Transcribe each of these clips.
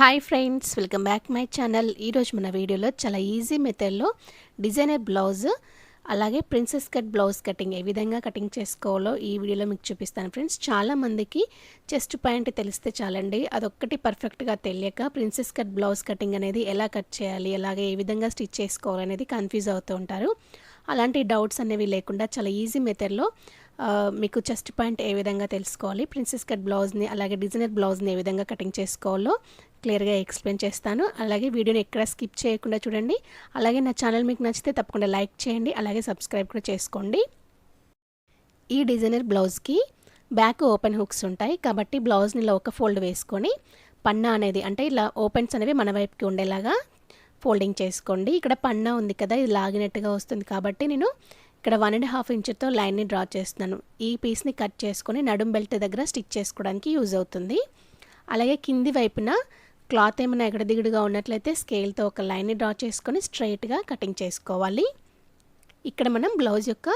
Hi friends welcome back my channel ఈరోజు మన వీడియోలో చాలా ఈజీ మెథడ్లో డిజైనర్ బ్లౌజ్ అలాగే ప్రిన్సెస్ కట్ బ్లౌజ్ కటింగ్ ఏ విధంగా కటింగ్ చేసుకోవాలో ఈ వీడియోలో మీకు చూపిస్తాను ఫ్రెండ్స్ చాలామందికి చెస్ట్ పాయింట్ తెలిస్తే చాలండి. అదొక్కటి పర్ఫెక్ట్గా తెలియక ప్రిన్సెస్ కట్ బ్లౌజ్ కటింగ్ అనేది ఎలా కట్ చేయాలి అలాగే ఏ విధంగా స్టిచ్ చేసుకోవాలనేది కన్ఫ్యూజ్ అవుతూ ఉంటారు. అలాంటి డౌట్స్ అనేవి లేకుండా చాలా ఈజీ మెథడ్లో మీకు చెస్ట్ పాయింట్ ఏ విధంగా తెలుసుకోవాలి ప్రిన్సెస్ కట్ బ్లౌజ్ని అలాగే డిజైనర్ బ్లౌజ్ని ఏ విధంగా కటింగ్ చేసుకోవాలో క్లియర్గా ఎక్స్ప్లెయిన్ చేస్తాను. అలాగే వీడియోని ఎక్కడ స్కిప్ చేయకుండా చూడండి. అలాగే నా ఛానల్ మీకు నచ్చితే తప్పకుండా లైక్ చేయండి. అలాగే సబ్స్క్రైబ్ కూడా చేసుకోండి. ఈ డిజైనర్ బ్లౌజ్కి బ్యాక్ ఓపెన్ హుక్స్ ఉంటాయి. కాబట్టి బ్లౌజ్ని ఇలా ఒక ఫోల్డ్ వేసుకొని పన్నా అనేది అంటే ఇలా ఓపెన్స్ అనేవి మన వైపుకి ఉండేలాగా ఫోల్డింగ్ చేసుకోండి. ఇక్కడ పన్నా ఉంది కదా ఇది లాగినట్టుగా వస్తుంది కాబట్టి నేను ఇక్కడ వన్ అండ్ హాఫ్ ఇంచుతో లైన్ని డ్రా చేస్తున్నాను. ఈ పీస్ని కట్ చేసుకొని నడుం బెల్ట్ దగ్గర స్టిచ్ చేసుకోవడానికి యూజ్ అవుతుంది. అలాగే కింది వైపున క్లాత్ ఏమైనా ఎగడదిగడుగా ఉన్నట్లయితే స్కేల్తో ఒక లైన్ని డ్రా చేసుకొని స్ట్రైట్గా కటింగ్ చేసుకోవాలి. ఇక్కడ మనం బ్లౌజ్ యొక్క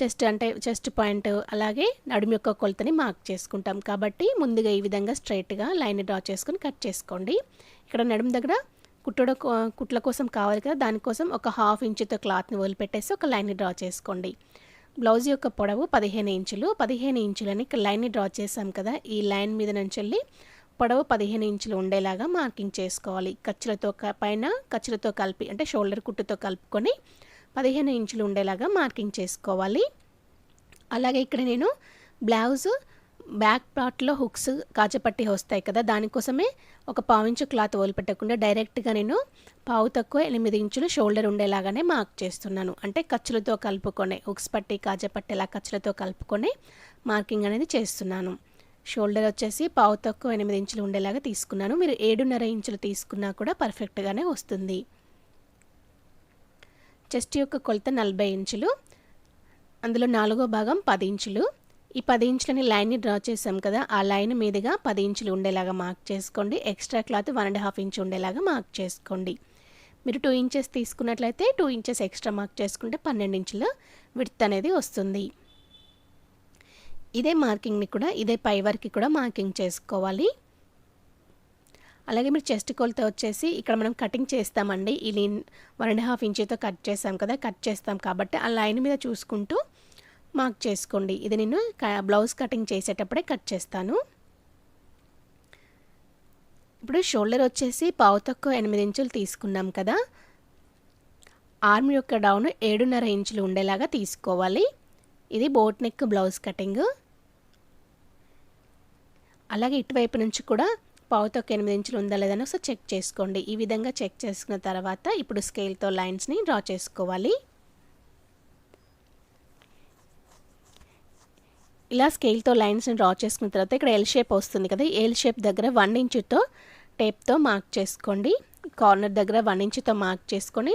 చెస్ట్ అంటే చెస్ట్ పాయింట్ అలాగే నడుము యొక్క కొలతని మార్క్ చేసుకుంటాం. కాబట్టి ముందుగా ఈ విధంగా స్ట్రైట్గా లైన్ డ్రా చేసుకొని కట్ చేసుకోండి. ఇక్కడ నడుము దగ్గర కుట్టడ కుట్ల కోసం కావాలి కదా దానికోసం ఒక హాఫ్ ఇంచుతో క్లాత్ని వదిలిపెట్టేసి ఒక లైన్ డ్రా చేసుకోండి. బ్లౌజ్ యొక్క పొడవు పదిహేను ఇంచులు. పదిహేను ఇంచులని ఇక్కడ లైన్ని డ్రా చేసాం కదా ఈ లైన్ మీద నుంచి వెళ్ళి పొడవు పదిహేను ఇంచులు ఉండేలాగా మార్కింగ్ చేసుకోవాలి. ఖర్చులతో పైన ఖర్చులతో కలిపి అంటే షోల్డర్ కుట్టుతో కలుపుకొని పదిహేను ఇంచులు ఉండేలాగా మార్కింగ్ చేసుకోవాలి. అలాగే ఇక్కడ నేను బ్లౌజ్ బ్యాక్ పార్ట్లో హుక్స్ కాజపట్టి వస్తాయి కదా దానికోసమే ఒక పావు ఇంచు క్లాత్ వదిలిపెట్టకుండా డైరెక్ట్గా నేను పావు తక్కువ ఎనిమిది ఇంచులు షోల్డర్ ఉండేలాగానే మార్క్ చేస్తున్నాను. అంటే ఖర్చులతో కలుపుకొని హుక్స్ పట్టి కాజపట్టి ఇలా ఖర్చులతో కలుపుకొని మార్కింగ్ అనేది చేస్తున్నాను. షోల్డర్ వచ్చేసి పావు తక్కువ ఎనిమిది ఇంచులు ఉండేలాగా తీసుకున్నాను. మీరు ఏడున్నర ఇంచులు తీసుకున్నా కూడా పర్ఫెక్ట్గానే వస్తుంది. చెస్ట్ యొక్క కొలత నలభై ఇంచులు అందులో నాలుగో భాగం పది ఇంచులు. ఈ పది ఇంచులని లైన్ని డ్రా చేసాం కదా ఆ లైన్ మీదుగా పది ఇంచులు ఉండేలాగా మార్క్ చేసుకోండి. Extra cloth one and half inch ఉండేలాగా మార్క్ చేసుకోండి. మీరు టూ ఇంచెస్ తీసుకున్నట్లయితే టూ ఇంచెస్ ఎక్స్ట్రా మార్క్ చేసుకుంటే పన్నెండు ఇంచుల విడ్త్ అనేది వస్తుంది. ఇదే మార్కింగ్ని కూడా ఇదే పై వరకు కూడా మార్కింగ్ చేసుకోవాలి. అలాగే మీరు చెస్ట్ కోల్తో వచ్చేసి ఇక్కడ మనం కటింగ్ చేస్తామండి. ఈ లీన్ వన్ అండ్ హాఫ్ ఇంచుతో కట్ చేస్తాం కదా కట్ చేస్తాం కాబట్టి ఆ లైన్ మీద చూసుకుంటూ మార్క్ చేసుకోండి. ఇది నేను బ్లౌజ్ కటింగ్ చేసేటప్పుడే కట్ చేస్తాను. ఇప్పుడు షోల్డర్ వచ్చేసి పావు తక్కువ ఎనిమిది ఇంచులు తీసుకున్నాం కదా. ఆర్మ్ యొక్క డౌన్ ఏడున్నర ఇంచులు ఉండేలాగా తీసుకోవాలి. ఇది బోట్ నెక్ బ్లౌజ్ కటింగ్. అలాగే ఇటువైపు నుంచి కూడా పావుతో ఎనిమిది ఇంచులు ఉందా లేదని ఒకసారి చెక్ చేసుకోండి. ఈ విధంగా చెక్ చేసుకున్న తర్వాత ఇప్పుడు స్కేల్తో లైన్స్ని డ్రా చేసుకోవాలి. ఇలా స్కేల్తో లైన్స్ని డ్రా చేసుకున్న తర్వాత ఇక్కడ ఎల్ షేప్ వస్తుంది కదా ఎల్ షేప్ దగ్గర వన్ ఇంచుతో టేప్తో మార్క్ చేసుకోండి. కార్నర్ దగ్గర వన్ ఇంచుతో మార్క్ చేసుకొని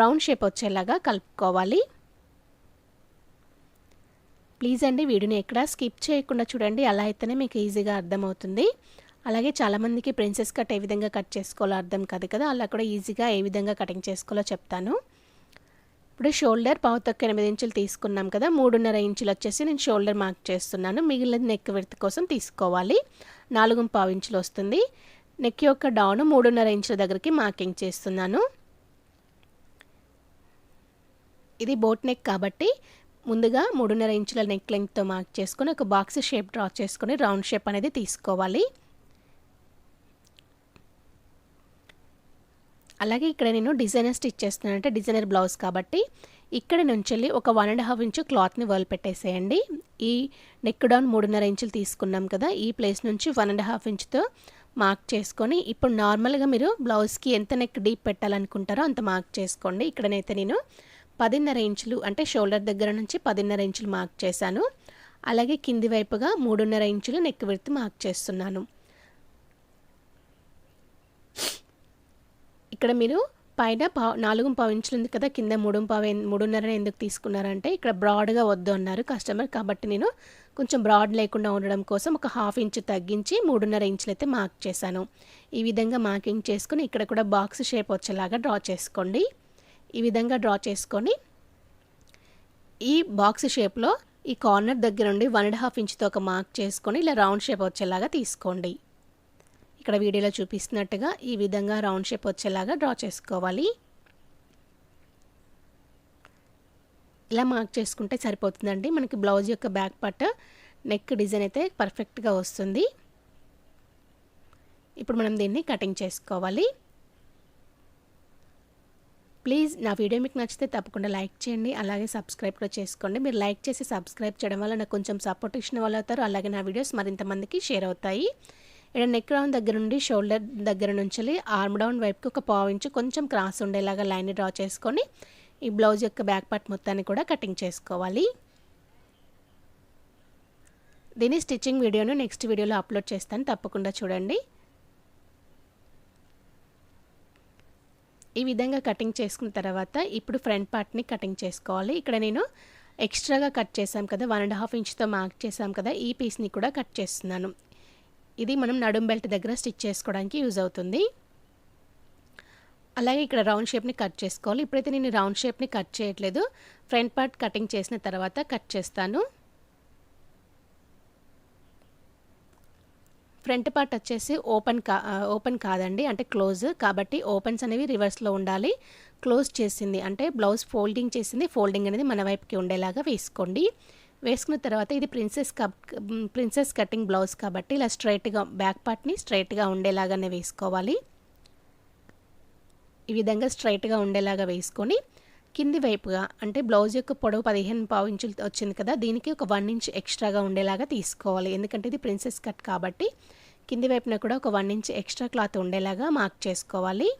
రౌండ్ షేప్ వచ్చేలాగా కలుపుకోవాలి. ప్లీజ్ అండి వీడియోని ఎక్కడ స్కిప్ చేయకుండా చూడండి. అలా అయితేనే మీకు ఈజీగా అర్థమవుతుంది. అలాగే చాలామందికి ప్రిన్సెస్ కట్ ఏ విధంగా కట్ చేసుకోవాలో అర్థం కాదు కదా. అలా కూడా ఈజీగా ఏ విధంగా కటింగ్ చేసుకోవాలో చెప్తాను. ఇప్పుడు షోల్డర్ పావుతొక్క ఎనిమిది ఇంచులు తీసుకున్నాం కదా. మూడున్నర ఇంచులు వచ్చేసి నేను షోల్డర్ మార్క్ చేస్తున్నాను. మిగిలిన నెక్ విడత కోసం తీసుకోవాలి. నాలుగు పావు ఇంచులు వస్తుంది. నెక్ యొక్క డౌన్ మూడున్నర ఇంచుల దగ్గరికి మార్కింగ్ చేస్తున్నాను. ఇది బోట్ నెక్ కాబట్టి ముందుగా మూడున్నర ఇంచుల నెక్ లెంగ్త్తో మార్క్ చేసుకొని ఒక బాక్స్ షేప్ డ్రా చేసుకొని రౌండ్ షేప్ అనేది తీసుకోవాలి. అలాగే ఇక్కడ నేను డిజైనర్ స్టిచ్ చేస్తున్నాను అంటే డిజైనర్ బ్లౌజ్ కాబట్టి ఇక్కడ నుంచి వెళ్ళి ఒక వన్ అండ్ హాఫ్ ఇంచు క్లాత్ని వదిలిపెట్టేసేయండి ఈ నెక్ డౌన్ మూడున్నర ఇంచులు తీసుకున్నాం కదా ఈ ప్లేస్ నుంచి వన్ అండ్ హాఫ్ ఇంచుతో మార్క్ చేసుకొని ఇప్పుడు నార్మల్గా మీరు బ్లౌజ్కి ఎంత నెక్ డీప్ పెట్టాలనుకుంటారో అంత మార్క్ చేసుకోండి. ఇక్కడనైతే నేను పదిన్నర ఇంచులు అంటే షోల్డర్ దగ్గర నుంచి పదిన్నర ఇంచులు మార్క్ చేశాను. అలాగే కింది వైపుగా మూడున్నర ఇంచులు నెక్ విడత్ మార్క్ చేస్తున్నాను. ఇక్కడ మీరు పైన పా నాలుగు పావు ఇంచులు ఉంది కదా కింద మూడు పావు మూడున్నర ఎందుకు తీసుకున్నారంటే ఇక్కడ బ్రాడ్గా వద్దు అన్నారు కస్టమర్. కాబట్టి నేను కొంచెం బ్రాడ్ లేకుండా ఉండడం కోసం ఒక హాఫ్ ఇంచు తగ్గించి మూడున్నర ఇంచులు అయితే మార్క్ చేశాను. ఈ విధంగా మార్కింగ్ చేసుకుని ఇక్కడ కూడా బాక్స్ షేప్ వచ్చేలాగా డ్రా చేసుకోండి. ఈ విధంగా డ్రా చేసుకొని ఈ బాక్స్ షేప్లో ఈ కార్నర్ దగ్గర నుండి వన్ అండ్ హాఫ్ ఇంచ్తో ఒక మార్క్ చేసుకొని ఇలా రౌండ్ షేప్ వచ్చేలాగా తీసుకోండి. ఇక్కడ వీడియోలో చూపిస్తున్నట్టుగా ఈ విధంగా రౌండ్ షేప్ వచ్చేలాగా డ్రా చేసుకోవాలి. ఇలా మార్క్ చేసుకుంటే సరిపోతుందండి. మనకి బ్లౌజ్ యొక్క బ్యాక్ పార్ట్ నెక్ డిజైన్ అయితే పర్ఫెక్ట్గా వస్తుంది. ఇప్పుడు మనం దీన్ని కటింగ్ చేసుకోవాలి. ప్లీజ్ నా వీడియో మీకు నచ్చితే తప్పకుండా లైక్ చేయండి అలాగే సబ్స్క్రైబ్ కూడా చేసుకోండి. మీరు లైక్ చేసి సబ్స్క్రైబ్ చేయడం వల్ల నాకు కొంచెం సపోర్ట్ ఇచ్చిన వాళ్ళు అవుతారు అలాగే నా వీడియోస్ మరింత మందికి షేర్ అవుతాయి. ఇక్కడ నెక్ రౌండ్ దగ్గర నుండి షోల్డర్ దగ్గర నుంచి ఆర్మ్ డౌన్ వైపుకి ఒక పావు ఇంచు కొంచెం క్రాస్ ఉండేలాగా లైన్ డ్రా చేసుకొని ఈ బ్లౌజ్ యొక్క బ్యాక్ పార్ట్ మొత్తాన్ని కూడా కటింగ్ చేసుకోవాలి. దీని స్టిచ్చింగ్ వీడియోను నెక్స్ట్ వీడియోలో అప్లోడ్ చేస్తాను తప్పకుండా చూడండి. ఈ విధంగా కటింగ్ చేసుకున్న తర్వాత ఇప్పుడు ఫ్రంట్ పార్ట్ని కటింగ్ చేసుకోవాలి. ఇక్కడ నేను ఎక్స్ట్రాగా కట్ చేసాం కదా వన్ అండ్ హాఫ్ ఇంచ్తో మార్క్ చేసాం కదా ఈ పీస్ని కూడా కట్ చేస్తున్నాను. ఇది మనం నడుం బెల్ట్ దగ్గర స్టిచ్ చేసుకోవడానికి యూజ్ అవుతుంది. అలాగే ఇక్కడ రౌండ్ షేప్ని కట్ చేసుకోవాలి. ఇప్పుడైతే నేను రౌండ్ షేప్ని కట్ చేయట్లేదు. ఫ్రంట్ పార్ట్ కటింగ్ చేసిన తర్వాత కట్ చేస్తాను. ఫ్రంట్ పార్ట్ వచ్చేసి ఓపెన్ కా ఓపెన్ కాదండి అంటే క్లోజ్. కాబట్టి ఓపెన్స్ అనేవి రివర్స్లో ఉండాలి. క్లోజ్ చేసింది అంటే బ్లౌజ్ ఫోల్డింగ్ చేసింది ఫోల్డింగ్ అనేది మన వైపుకి ఉండేలాగా వేసుకోండి. వేసుకున్న తర్వాత ఇది princess cup princess cutting blouse కాబట్టి ఇలా స్ట్రైట్గా బ్యాక్ పార్ట్ని స్ట్రైట్గా ఉండేలాగానే వేసుకోవాలి. ఈ విధంగా స్ట్రైట్గా ఉండేలాగా వేసుకొని కింది వైపుగా అంటే బ్లౌజ్ యొక్క పొడవు పదిహేను పావు ఇంచులు వచ్చింది కదా దీనికి ఒక వన్ ఇంచ్ ఎక్స్ట్రాగా ఉండేలాగా తీసుకోవాలి. ఎందుకంటే ఇది ప్రిన్సెస్ కట్ కాబట్టి కింది వైపున కూడా ఒక వన్ ఇంచ్ ఎక్స్ట్రా క్లాత్ ఉండేలాగా మార్క్ చేసుకోవాలి.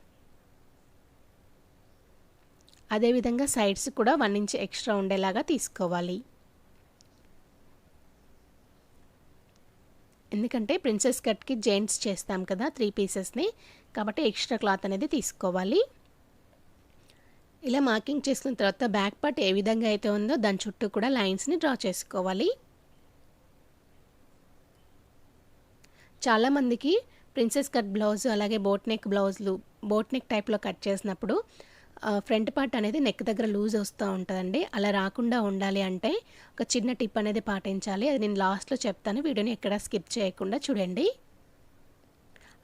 అదేవిధంగా సైడ్స్ కూడా వన్ ఇంచ్ ఎక్స్ట్రా ఉండేలాగా తీసుకోవాలి. ఎందుకంటే ప్రిన్సెస్ కట్కి జెంట్స్ చేస్తాం కదా త్రీ పీసెస్ని కాబట్టి ఎక్స్ట్రా క్లాత్ అనేది తీసుకోవాలి. ఇలా మార్కింగ్ చేసుకున్న తర్వాత బ్యాక్ పార్ట్ ఏ విధంగా అయితే ఉందో దాని చుట్టూ కూడా లైన్స్ని డ్రా చేసుకోవాలి. చాలామందికి ప్రిన్సెస్ కట్ బ్లౌజ్ అలాగే బోట్ నెక్ బ్లౌజులు బోట్ నెక్ టైప్లో కట్ చేసినప్పుడు ఫ్రంట్ పార్ట్ అనేది నెక్ దగ్గర లూజ్ వస్తూ ఉంటుందండి. అలా రాకుండా ఉండాలి అంటే ఒక చిన్న టిప్ అనేది పాటించాలి. అది నేను లాస్ట్లో చెప్తాను. వీడియోని ఎక్కడ స్కిప్ చేయకుండా చూడండి.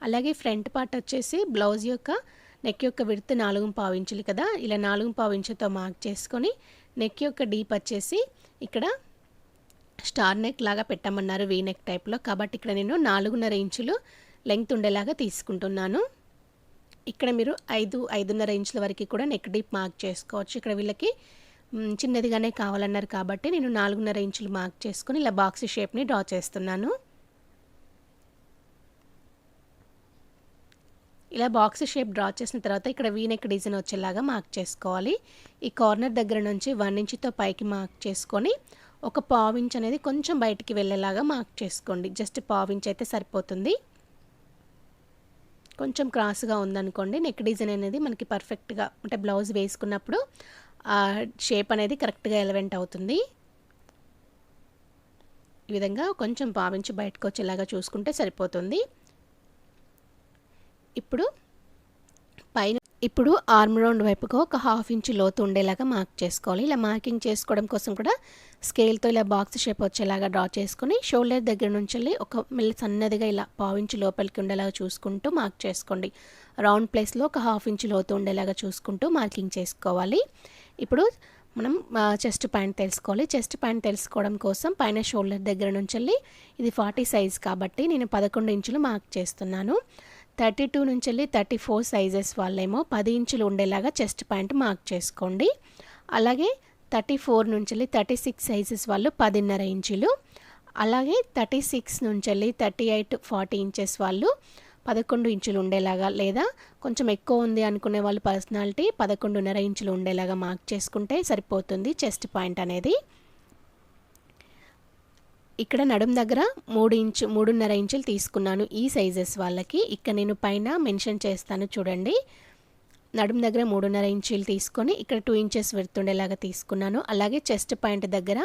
అలాగే ఫ్రంట్ పార్ట్ వచ్చేసి బ్లౌజ్ యొక్క నెక్ యొక్క విడత్ నాలుగు పావు ఇంచులు కదా? ఇలా నాలుగు పావు ఇంచుతో మార్క్ చేసుకొని నెక్ యొక్క డీప్ వచ్చేసి ఇక్కడ స్టార్ నెక్ లాగా పెట్టమన్నారు వీ నెక్ టైప్లో కాబట్టి ఇక్కడ నేను నాలుగున్నర ఇంచులు లెంగ్త్ ఉండేలాగా తీసుకుంటున్నాను. ఇక్కడ మీరు ఐదు ఐదున్నర ఇంచుల వరకు కూడా నెక్ డీప్ మార్క్ చేసుకోవచ్చు. ఇక్కడ వీళ్ళకి చిన్నదిగానే కావాలన్నారు కాబట్టి నేను నాలుగున్నర ఇంచులు మార్క్ చేసుకుని ఇలా బాక్స్ షేప్ని డ్రా చేస్తున్నాను. ఇలా బాక్స్ షేప్ డ్రా చేసిన తర్వాత ఇక్కడ వీనెక్ డిజైన్ వచ్చేలాగా మార్క్ చేసుకోవాలి. ఈ కార్నర్ దగ్గర నుంచి వన్ ఇంచుతో పైకి మార్క్ చేసుకొని ఒక పావించ్ అనేది కొంచెం బయటికి వెళ్ళేలాగా మార్క్ చేసుకోండి. జస్ట్ పావించ్ అయితే సరిపోతుంది. కొంచెం క్రాస్గా ఉందనుకోండి నెక్ డిజైన్ అనేది మనకి పర్ఫెక్ట్గా అంటే బ్లౌజ్ వేసుకున్నప్పుడు ఆ షేప్ అనేది కరెక్ట్గా ఎలవెంట్ అవుతుంది. ఈ విధంగా కొంచెం పావించి బయటకు వచ్చేలాగా చూసుకుంటే సరిపోతుంది. ఇప్పుడు పైన ఇప్పుడు ఆర్మ్ రౌండ్ వైపుగా ఒక హాఫ్ ఇంచ్ లోతు ఉండేలాగా మార్క్ చేసుకోవాలి. ఇలా మార్కింగ్ చేసుకోవడం కోసం కూడా స్కేల్తో ఇలా బాక్స్ షేప్ వచ్చేలాగా డ్రా చేసుకొని షోల్డర్ దగ్గర నుంచి వెళ్ళి ఒక మెల్లి సన్నదిగా ఇలా పావు ఇంచు లోపలికి ఉండేలాగా చూసుకుంటూ మార్క్ చేసుకోండి. రౌండ్ ప్లేస్లో ఒక హాఫ్ ఇంచ్ లోతు ఉండేలాగా చూసుకుంటూ మార్కింగ్ చేసుకోవాలి. ఇప్పుడు మనం చెస్ట్ పాయింట్ తెలుసుకోవాలి. చెస్ట్ పాయింట్ తెలుసుకోవడం కోసం పైన షోల్డర్ దగ్గర నుంచి వెళ్ళి ఇది ఫార్టీ సైజ్ కాబట్టి నేను పదకొండు ఇంచులు మార్క్ చేస్తున్నాను. థర్టీ టూ నుంచి వెళ్ళి థర్టీ ఫోర్ సైజెస్ వాళ్ళేమో పది ఇంచులు ఉండేలాగా చెస్ట్ పాయింట్ మార్క్ చేసుకోండి. అలాగే థర్టీ ఫోర్ నుంచి వెళ్ళి థర్టీ సిక్స్ సైజెస్ వాళ్ళు పదిన్నర ఇంచులు. అలాగే థర్టీ సిక్స్ నుంచి వెళ్ళి థర్టీ ఎయిట్ ఫార్టీ ఇంచెస్ వాళ్ళు పదకొండు ఇంచులు ఉండేలాగా లేదా కొంచెం ఎక్కువ ఉంది అనుకునే వాళ్ళు పర్సనాలిటీ పదకొండున్నర ఇంచులు ఉండేలాగా మార్క్ చేసుకుంటే సరిపోతుంది చెస్ట్ పాయింట్ అనేది. ఇక్కడ నడుం దగ్గర మూడు ఇంచు మూడున్నర ఇంచులు తీసుకున్నాను ఈ సైజెస్ వాళ్ళకి. ఇక్కడ నేను పైన మెన్షన్ చేస్తాను చూడండి. నడుం దగ్గర మూడున్నర ఇంచులు తీసుకొని ఇక్కడ టూ ఇంచెస్ వెళ్తుండేలాగా తీసుకున్నాను. అలాగే చెస్ట్ పాయింట్ దగ్గర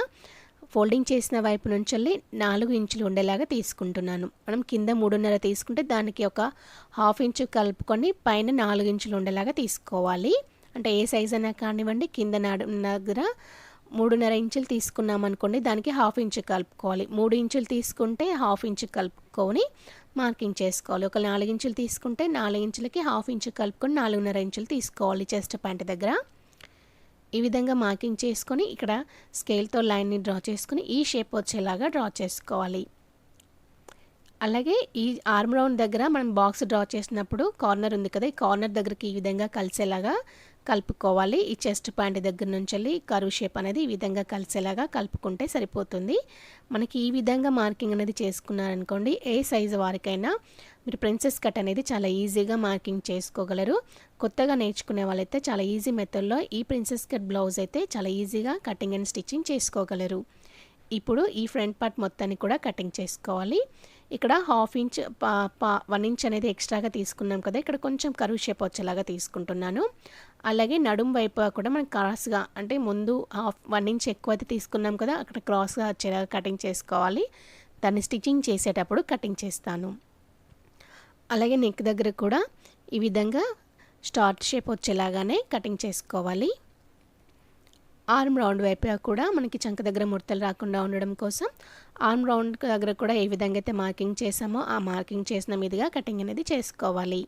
ఫోల్డింగ్ చేసిన వైపు నుంచి వెళ్ళి నాలుగు ఇంచులు ఉండేలాగా తీసుకుంటున్నాను. మనం కింద మూడున్నర తీసుకుంటే దానికి ఒక హాఫ్ ఇంచు కలుపుకొని పైన నాలుగు ఇంచులు ఉండేలాగా తీసుకోవాలి. అంటే ఏ సైజ్ అయినా కానివ్వండి కింద నడు దగ్గర మూడున్నర ఇంచులు తీసుకున్నాం అనుకోండి దానికి హాఫ్ ఇంచు కలుపుకోవాలి. మూడు ఇంచులు తీసుకుంటే హాఫ్ ఇంచు కలుపుకొని మార్కింగ్ చేసుకోవాలి. ఒక నాలుగు ఇంచులు తీసుకుంటే నాలుగు ఇంచులకి హాఫ్ ఇంచు కలుపుకొని నాలుగున్నర ఇంచులు తీసుకోవాలి చెస్ట్ ప్యాంట్ దగ్గర. ఈ విధంగా మార్కింగ్ చేసుకొని ఇక్కడ స్కేల్తో లైన్ని డ్రా చేసుకొని ఈ షేప్ వచ్చేలాగా డ్రా చేసుకోవాలి. అలాగే ఈ ఆర్మ్ రౌండ్ దగ్గర మనం బాక్స్ డ్రా చేసినప్పుడు కార్నర్ ఉంది కదా ఈ కార్నర్ దగ్గరికి ఈ విధంగా కలిసేలాగా కలుపుకోవాలి. ఈ చెస్ట్ పాయింట్ దగ్గర నుంచి వెళ్ళి కరువు షేప్ అనేది ఈ విధంగా కలిసేలాగా కలుపుకుంటే సరిపోతుంది. మనకి ఈ విధంగా మార్కింగ్ అనేది చేసుకున్నారనుకోండి ఏ సైజు వారికైనా మీరు ప్రిన్సెస్ కట్ అనేది చాలా ఈజీగా మార్కింగ్ చేసుకోగలరు. కొత్తగా నేర్చుకునే వాళ్ళైతే చాలా ఈజీ మెథడ్లో ఈ ప్రిన్సెస్ కట్ బ్లౌజ్ అయితే చాలా ఈజీగా కటింగ్ అండ్ స్టిచ్చింగ్ చేసుకోగలరు. ఇప్పుడు ఈ ఫ్రంట్ పార్ట్ మొత్తాన్ని కూడా కటింగ్ చేసుకోవాలి. ఇక్కడ హాఫ్ ఇంచ్ వన్ ఇంచ్ అనేది ఎక్స్ట్రాగా తీసుకున్నాం కదా ఇక్కడ కొంచెం కరువు షేప్ వచ్చేలాగా తీసుకుంటున్నాను. అలాగే నడుం వైపు కూడా మనం క్రాస్గా అంటే ముందు హాఫ్ వన్ ఇంచ్ ఎక్కువ అయితే తీసుకున్నాం కదా అక్కడ క్రాస్గా వచ్చేలాగా కటింగ్ చేసుకోవాలి. దాన్ని స్టిచ్చింగ్ చేసేటప్పుడు కటింగ్ చేస్తాను. అలాగే నెక్ దగ్గర కూడా ఈ విధంగా స్టార్ట్ షేప్ వచ్చేలాగానే కటింగ్ చేసుకోవాలి. ఆర్మ్ రౌండ్ వైపు కూడా మనకి చంక దగ్గర ముడతలు రాకుండా ఉండడం కోసం ఆర్మ్ రౌండ్ దగ్గర కూడా ఏ విధంగా అయితే మార్కింగ్ చేసామో ఆ మార్కింగ్ చేసిన మీదుగా కటింగ్ అనేది చేసుకోవాలి.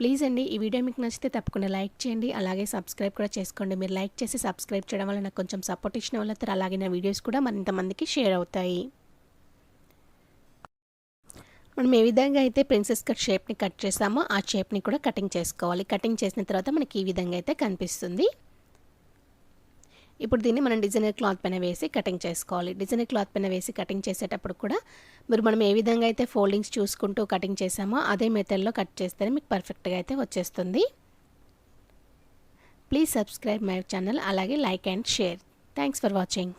ప్లీజ్ అండి ఈ వీడియో మీకు నచ్చితే తప్పకుండా లైక్ చేయండి అలాగే సబ్స్క్రైబ్ కూడా చేసుకోండి. మీరు లైక్ చేసి సబ్స్క్రైబ్ చేయడం వల్ల నాకు కొంచెం సపోర్ట్ ఇచ్చిన వాళ్ళతో అలాగే నా వీడియోస్ కూడా మరింత మందికి షేర్ అవుతాయి. మనం ఏ విధంగా అయితే ప్రిన్సెస్ కట్ షేప్ని కట్ చేసామో ఆ షేప్ని కూడా కటింగ్ చేసుకోవాలి. కటింగ్ చేసిన తర్వాత మనకి ఈ విధంగా అయితే కనిపిస్తుంది. ఇప్పుడు దీన్ని మనం డిజైనర్ క్లాత్ పైన వేసి కటింగ్ చేసుకోవాలి. డిజైనర్ క్లాత్ పైన వేసి కటింగ్ చేసేటప్పుడు కూడా మీరు మనం ఏ విధంగా అయితే ఫోల్డింగ్స్ చూసుకుంటూ కటింగ్ చేసామో అదే మెథడ్లో కట్ చేస్తేనే మీకు పర్ఫెక్ట్గా అయితే వచ్చేస్తుంది. ప్లీజ్ సబ్స్క్రైబ్ మై ఛానల్ అలాగే like and share thanks for watching